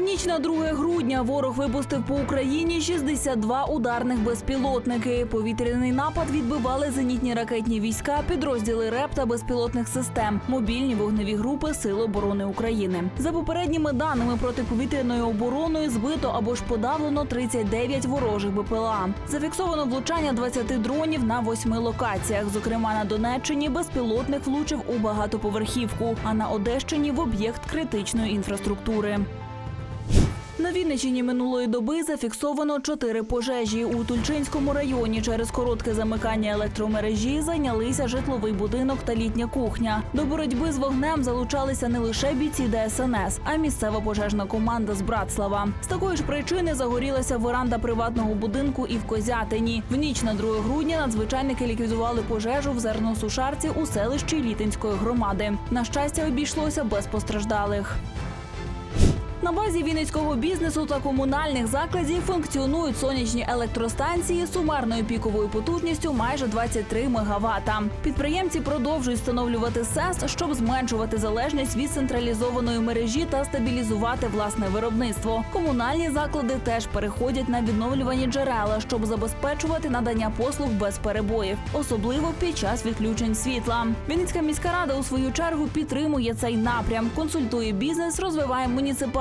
Ніч на 2 грудня ворог випустив по Україні 62 ударних безпілотники. Повітряний напад відбивали зенітні ракетні війська, підрозділи РЕП та безпілотних систем, мобільні вогневі групи Сил оборони України. За попередніми даними протиповітряною обороною збито або ж подавлено 39 ворожих БПЛА. Зафіксовано влучання 20 дронів на восьми локаціях. Зокрема, на Донеччині безпілотник влучив у багатоповерхівку, а на Одещині в об'єкт критичної інфраструктури. На Вінниччині минулої доби зафіксовано чотири пожежі. У Тульчинському районі через коротке замикання електромережі зайнялися житловий будинок та літня кухня. До боротьби з вогнем залучалися не лише бійці ДСНС, а місцева пожежна команда з Братслава. З такої ж причини загорілася веранда приватного будинку і в Козятині. В ніч на 2 грудня надзвичайники ліквідували пожежу в зерносушарці у селищі Літинської громади. На щастя, обійшлося без постраждалих. На базі вінницького бізнесу та комунальних закладів функціонують сонячні електростанції сумарною піковою потужністю майже 23 мегаватта. Підприємці продовжують встановлювати СЕС, щоб зменшувати залежність від централізованої мережі та стабілізувати власне виробництво. Комунальні заклади теж переходять на відновлювані джерела, щоб забезпечувати надання послуг без перебоїв, особливо під час відключень світла. Вінницька міська рада у свою чергу підтримує цей напрям, консультує бізнес, розвиває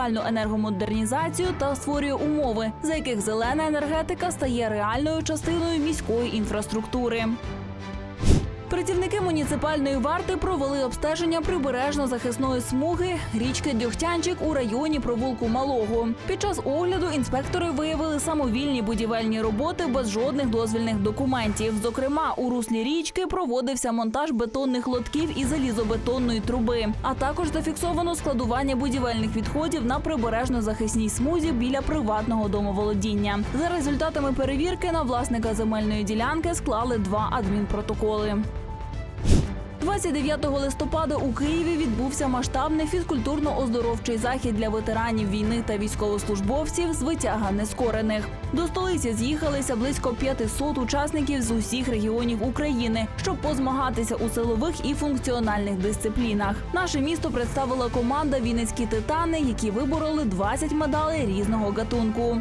муніципальну енергомодернізацію та створює умови, за яких зелена енергетика стає реальною частиною міської інфраструктури. Працівники муніципальної варти провели обстеження прибережно-захисної смуги річки Дьогтянчик у районі провулку Малого. Під час огляду інспектори виявили самовільні будівельні роботи без жодних дозвільних документів. Зокрема, у руслі річки проводився монтаж бетонних лотків і залізобетонної труби, а також зафіксовано складування будівельних відходів на прибережно-захисній смузі біля приватного домоволодіння. За результатами перевірки на власника земельної ділянки склали два адмінпротоколи. 29 листопада у Києві відбувся масштабний фізкультурно-оздоровчий захід для ветеранів війни та військовослужбовців з витяга нескорених. До столиці з'їхалися близько 500 учасників з усіх регіонів України, щоб позмагатися у силових і функціональних дисциплінах. Наше місто представила команда Вінницькі титани, які вибороли 20 медалей різного гатунку.